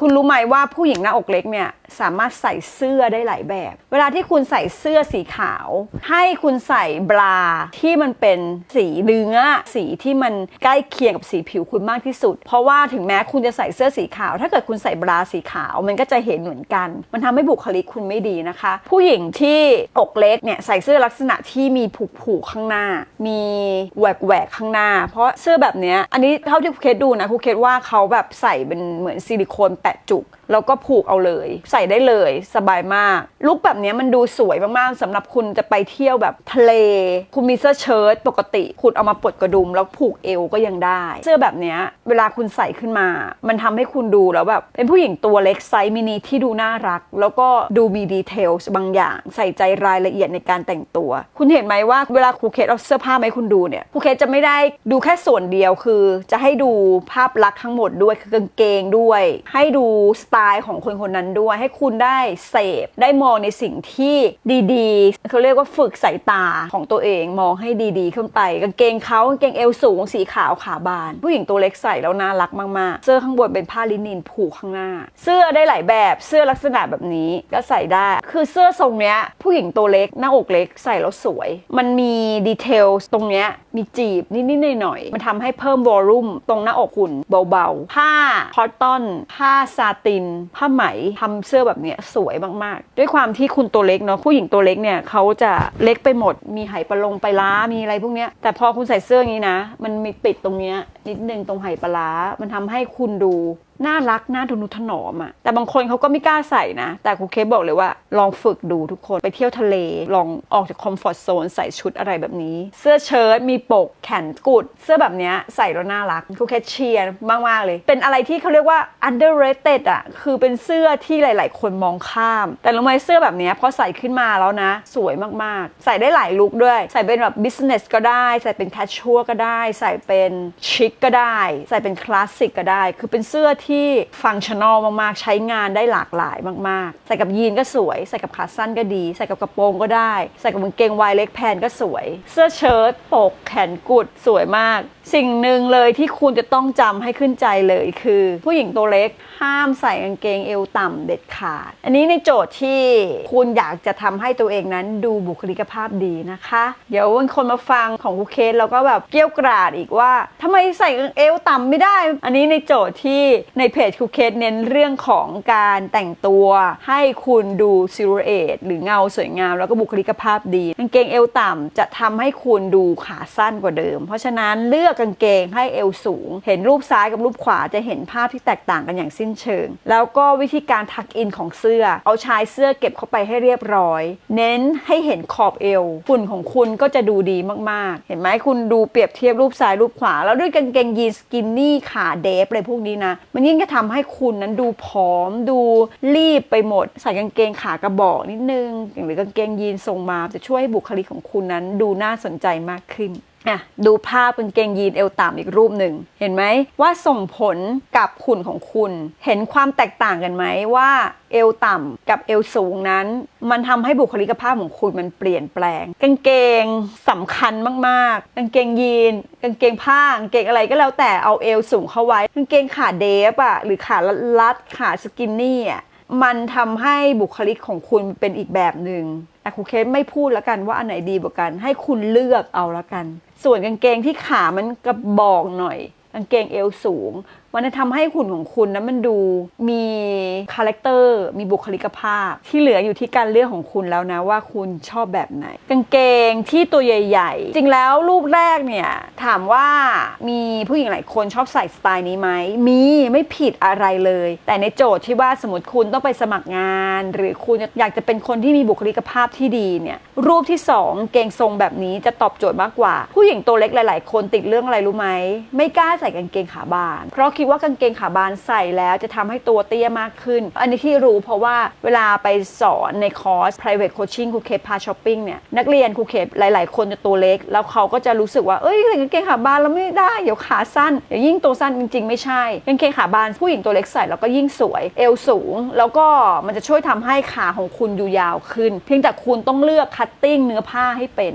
คุณรู้ไหมว่าผู้หญิงหน้าอกเล็กเนี่ย สามารถใส่เสื้อได้หลายแบบ เวลาที่คุณใส่เสื้อสีขาว ให้คุณใส่บราที่มันเป็นสีเนื้อ สีที่มันใกล้เคียงกับสีผิวคุณมากที่สุด เพราะว่าถึงแม้คุณจะใส่เสื้อสีขาว ถ้าเกิดคุณใส่บราสีขาว มันก็จะเห็นเหมือนกัน มันทำให้บุคลิกคุณไม่ดีนะคะ ผู้หญิงที่อกเล็กเนี่ยใส่เสื้อลักษณะที่มีผูกๆข้างหน้า มีแหวกแหวกข้างหน้า เพราะเสื้อแบบเนี้ยอันนี้เท่าที่ครูเคสดูนะครูเคสว่าเขาแบบใส่เป็นเหมือนซิลิโคนแปะจุกแล้วก็ผูกเอาเลย ใส่ได้เลยสบายมาก ลุคแบบนี้มันดูสวยมากๆสำหรับคุณจะไปเที่ยวแบบทะเล คุณมีเสื้อเชิ้ตปกติ คุณเอามาปลดกระดุม แล้วผูกเอวก็ยังได้ เสื้อแบบนี้เวลาคุณใส่ขึ้นมา มันทำให้คุณดูแล้วแบบเป็นผู้หญิงตัวเล็กไซส์มินิที่ดูน่ารัก แล้วก็ดูมีดีเทลบางอย่าง ใส่ใจรายละเอียดในการแต่งตัว คุณเห็นไหมว่าเวลาครูเคสเอาเสื้อผ้ามาให้คุณดูเนี่ยครูเคสจะไม่ได้ดูแค่ส่วนเดียวคือ จะให้ดูภาพลักษณ์ทั้งหมดด้วยคือกางเกงด้วย ให้ดูสไตล์ของคนคนนั้นด้วย ให้คุณได้เสพได้มองในสิ่งที่ดีๆเขาเรียกว่าฝึกสายตาของตัวเองมองให้ดีๆ ขึ้นไปกางเกงเขากางเกงเอวสูงสีขาวขาบาน ผู้หญิงตัวเล็กใส่แล้วน่ารักมากๆ เสื้อข้างบนเป็นผ้าลินินผูกข้างหน้า เสื้อได้หลายแบบเสื้อลักษณะแบบนี้ก็ใส่ได้ คือเสื้อทรงเนี้ยผู้หญิงตัวเล็กหน้าอกเล็กใส่แล้วสวย มันมีดีเทลตรงเนี้ยมีจีบนิดๆหน่อยๆมันทำให้เพิ่มวอลลุ่มตรงหน้าอกคุณเบาๆผ้าคอตตอนผ้าซาตินผ้าไหมทำเสื้อแบบเนี้ยสวยมากๆ ด้วยความที่คุณตัวเล็กเนาะผู้หญิงตัวเล็กเนี่ยเขาจะเล็กไปหมด มีไหปลาลงไปล้ามีอะไรพวกเนี้ยแต่พอคุณใส่เสื้ออย่างนี้นะ มันมีปิดตรงเนี้ยนิดนึงตรงไหปลาร้ามันทำให้คุณดู น่ารักน่าทนุถนอมอะแต่บางคนเขาก็ไม่กล้าใส่นะ แต่ครูเคบอกเลยว่า ลองฝึกดูทุกคนไปเที่ยวทะเล ลองออกจากคอมฟอร์ทโซนใส่ชุดอะไรแบบนี้ เสื้อเชิ้ตมีปกแขนกุด เสื้อแบบเนี้ยใส่แล้วน่ารักครูเคเชียร์มาก ๆ เลย เป็นอะไรที่เขาเรียกว่า underrated อะคือเป็นเสื้อที่หลาย ๆ คนมองข้าม แต่รู้ไหมเสื้อแบบเนี้ยพอใส่ขึ้นมาแล้วนะ สวยมากๆ ใส่ได้หลายลุคด้วย ใส่เป็นแบบ business ก็ได้ ใส่เป็น casual ก็ได้ ใส่เป็นชิคก็ได้ ใส่เป็นคลาสสิกก็ได้ คือเป็นเสื้อที่ฟังชั่นอลมากๆ ใช้งานได้หลากหลายมากๆ ใส่กับยีนก็สวย ใส่กับขาสั้นก็ดี ใส่กับกระโปรงก็ได้ ใส่กับกางเกงวายเล็กแพนก็สวย เสื้อเชิ้ตปกแขนกุดสวยมาก สิ่งหนึ่งเลยที่คุณจะต้องจำให้ขึ้นใจเลยคือ ผู้หญิงตัวเล็กห้ามใส่กางเกงเอวต่ำเด็ดขาด อันนี้ในโจทย์ที่คุณอยากจะทำให้ตัวเองนั้นดูบุคลิกภาพดีนะคะ เดี๋ยววันคนมาฟังของครูเคสแล้วก็แบบเกี้ยวกราดอีกว่าทำไมใส่เอวต่ำไม่ได้ อันนี้ในโจทย์ที่ในเพจครูเคสเน้นเรื่องของการแต่งตัวให้คุณดูซิลูเอตหรือเงาสวยงาม แล้วก็บุคลิกภาพดีกางเกงเอวต่ำจะทำให้คุณดูขาสั้นกว่าเดิม เพราะฉะนั้นเลือกกางเกงให้เอวสูง เห็นรูปซ้ายกับรูปขวาจะเห็นภาพที่แตกต่างกันอย่างสิ้นเชิง แล้วก็วิธีการทักอินของเสื้อ เอาชายเสื้อเก็บเข้าไปให้เรียบร้อย เน้นให้เห็นขอบเอวหุ่นของคุณก็จะดูดีมากๆ เห็นไหมคุณดูเปรียบเทียบรูปซ้ายรูปขวา แล้วด้วยกางเกงยีนสกินนี่ขาเดฟอะไรพวกนี้นะมันยิ่งจะทำให้คุณนั้นดูผอมดูรีบไปหมด ใส่กางเกงขากระบอกนิดนึงหรือกางเกงยีนทรงมาจะช่วยให้บุคลิกของคุณนั้นดูน่าสนใจมากขึ้น อะดูภาพกางเกงยีนเอวต่ำอีกรูปหนึ่ง เห็นไหมว่าส่งผลกับหุ่นของคุณ เห็นความแตกต่างกันไหมว่าเอวต่ำกับเอวสูงนั้น มันทำให้บุคลิกภาพของคุณมันเปลี่ยนแปลง กางเกงสำคัญมากๆ กางเกงยีน กางเกงผ้ากางเกงอะไรก็แล้วแต่เอาเอวสูงเข้าไว้ กางเกงขาเดฟอะหรือขาลัดขาสกินนี่อะ มันทำให้บุคลิกของคุณเป็นอีกแบบหนึ่งแต่ครูเคสไม่พูดแล้วกันว่าอันไหนดีกว่ากัน ให้คุณเลือกเอาแล้วกัน ส่วนกางเกงที่ขามันกระบอกหน่อยกางเกงเอวสูง มันจะทำให้หุ่นของคุณนั้นมันดูมีคาแรคเตอร์มีบุคลิกภาพ ที่เหลืออยู่ที่การเลือกของคุณแล้วนะว่าคุณชอบแบบไหน กางเกงที่ตัวใหญ่ ๆ จริงแล้วรูปแรกเนี่ยถามว่ามีผู้หญิงหลายคนชอบใส่สไตล์นี้ไหมมีไม่ผิดอะไรเลย แต่ในโจทย์ที่ว่าสมมติคุณต้องไปสมัครงาน หรือคุณอยากจะเป็นคนที่มีบุคลิกภาพที่ดีเนี่ยรูปที่สองเกงทรงแบบนี้จะตอบโจทย์มากกว่า ผู้หญิงตัวเล็กหลาย ๆ คนติดเรื่องอะไรรู้ไหมไม่กล้าใส่กางเกงขาบาน เพราะคิดว่ากางเกงขาบานใส่แล้วจะทำให้ตัวเตี้ยมากขึ้น อันนี้ที่รู้เพราะว่าเวลาไปสอนในคอร์ส private coaching ครูเคปพาช้อปปิ้งเนี่ยนักเรียนครูเคพหลาย ๆ คนจะตัวเล็ก แล้วเขาก็จะรู้สึกว่าเอ้ยใส่กางเกงขาบานแล้วไม่ได้เดี๋ยวขาสั้นเดี๋ยวยิ่งตัวสั้นจริง ๆ ไม่ใช่กางเกงขาบานผู้หญิงตัวเล็กใส่แล้วก็ยิ่งสวยเอวสูง แล้วก็มันจะช่วยทำให้ขาของคุณอยู่ยาวขึ้น เพียงแต่คุณต้องเลือกคัตติ้งเนื้อผ้าให้เป็น